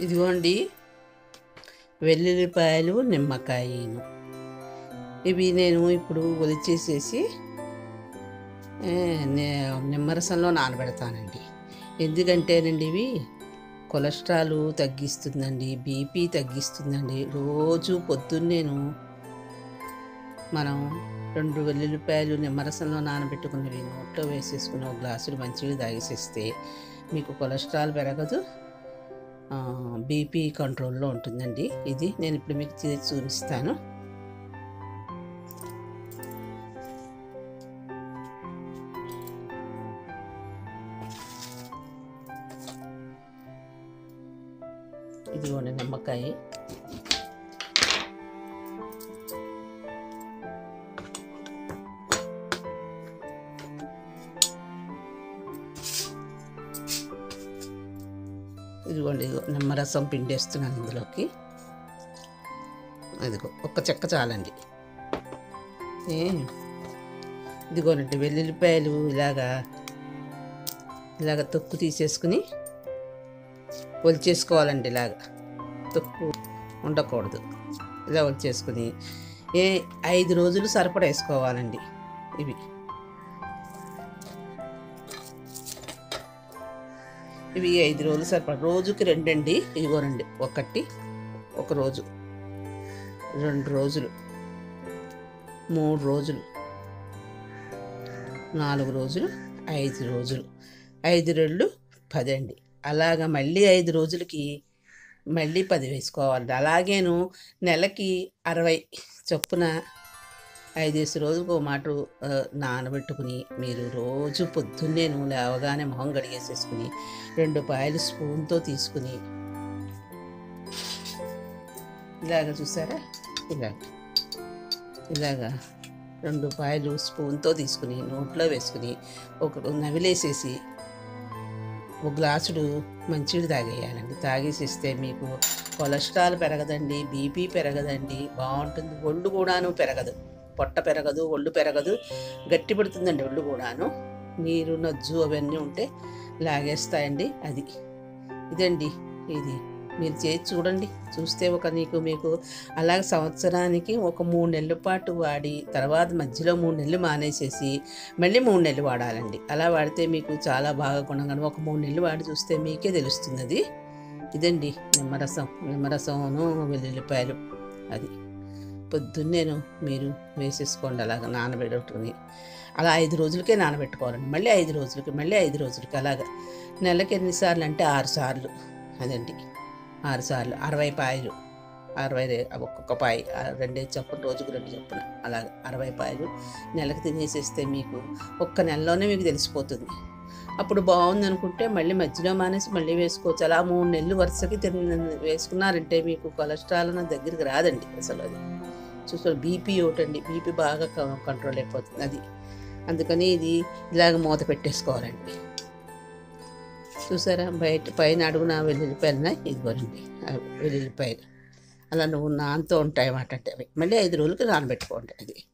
ఇదిగోండి వెల్లుల్లిపాయలు నిమ్మకాయను ఇవి నేను ఇప్పుడు ఒలిచేసేసి నిమ్మరసంలో నానబెడతానండి. ఎందుకంటేనండి ఇవి కొలెస్ట్రాల్ తగ్గిస్తుందండి బీపీ తగ్గిస్తుందండి. రోజు పొద్దున్నేను మనం రెండు వెల్లుల్లిపాయలు నిమ్మరసంలో నానబెట్టుకున్నవి నోట్లో వేసేసుకుని ఒక గ్లాసులు మంచిగా తాగేసేస్తే మీకు కొలెస్ట్రాల్ పెరగదు బీపీ కంట్రోల్లో ఉంటుందండి. ఇది నేను ఇప్పుడు మీకు చూపిస్తాను. ఇదిగోండి నిమ్మకాయ. ఇదిగోండి ఇదిగో నిమ్మరసం పిండేస్తున్నాను ఇందులోకి. ఇదిగో ఒక్క చెక్క చాలండి. ఏ ఇదిగోనండి వెల్లుల్లిపాయలు ఇలాగా ఇలాగ తొక్కు తీసేసుకుని ఒలిచేసుకోవాలండి ఇలాగ. తొక్కు ఉండకూడదు. ఇలా ఒలిచేసుకుని ఏ ఐదు రోజులు సరిపడా వేసుకోవాలండి ఇవి. ఇవి ఐదు రోజులు సరిపడా. రోజుకి రెండండి ఇదిగోనండి ఒకటి ఒక రోజు. రెండు రోజులు. మూడు రోజులు. నాలుగు రోజులు. ఐదు రోజులు. ఐదు రెండు పది అండి. అలాగ మళ్ళీ ఐదు రోజులకి మళ్ళీ పది వేసుకోవాలి అలాగేను నెలకి అరవై చొప్పున ఐదేసి రోజులకు ఒక మాట నానబెట్టుకుని మీరు రోజు పొద్దున్నే నూనె లేవగానే మొహం కడిగేసేసుకుని రెండు పాయలు స్పూన్తో తీసుకుని ఇలాగ చూసారా? ఇలాగ. ఇలాగా రెండు పాయలు స్పూన్తో తీసుకుని నోట్లో వేసుకుని ఒక నవిలేసేసి ఒక గ్లాసుడు మంచిది తాగేయాలండి. తాగేసిస్తే మీకు కొలెస్ట్రాల్ పెరగదండి బీపీ పెరగదండి బాగుంటుంది ఒళ్ళు కూడాను పెరగదు. పొట్ట పెరగదు ఒళ్ళు పెరగదు గట్టి పడుతుందండి ఒళ్ళు కూడాను. నీరు నజ్జు అవన్నీ ఉంటే లాగేస్తాయండి అది. ఇదండి ఇది. మీరు చేసి చూడండి. చూస్తే ఒక నీకు మీకు అలాగే సంవత్సరానికి ఒక మూడు నెలల పాటు వాడి తర్వాత మధ్యలో మూడు నెలలు మానేసేసి మళ్ళీ మూడు నెలలు వాడాలండి. అలా వాడితే మీకు చాలా బాగా గుణంగా ఒక మూడు నెలలు వాడి చూస్తే మీకే తెలుస్తుంది అది ఇదండి నిమ్మరసం. నిమ్మరసమును వెల్లుల్లిపాయలు. అది. పొద్దున్నేను మీరు వేసేసుకోండి అలాగ నానబెట్టుకుని. అలా ఐదు రోజులకే నానబెట్టుకోవాలండి. మళ్ళీ ఐదు రోజులకి మళ్ళీ ఐదు రోజులకి అలాగా. నెలకి ఎన్నిసార్లు అంటే ఆరు సార్లు. అదండి. ఆరు సార్లు. అరవై పాయలు. అరవై ఒక్కొక్క పాయి. ఆ రెండే చొప్పున రోజుకు రెండు చొప్పున అలాగ అరవై పాయలు నెలకు తినేసేస్తే మీకు ఒక్క నెలలోనే మీకు తెలిసిపోతుంది. అప్పుడు బాగుంది అనుకుంటే మళ్ళీ మధ్యలో మానేసి మళ్ళీ వేసుకోవచ్చు. అలా మూడు నెలలు వరుసకి తిన్న వేసుకున్నారంటే మీకు కొలెస్ట్రాల్ నా దగ్గరికి రాదండి అసలు అది. చూసుకోండి బీపీ ఒకటండి. బీపీ బాగా కంట్రోల్ అయిపోతుంది. అది. అందుకని ఇది ఇలాగ మూత పెట్టేసుకోవాలండి. చూసారా? బయట పైన అడుగున వెల్లుల్లిపాయలన ఉన్నాయి వెల్లుల్లిపాయలు. అలా నువ్వు నానతో ఉంటాయి అన్నమాట అంటే అవి. మళ్ళీ ఐదు రోజులకి నానబెట్టుకోండి అది.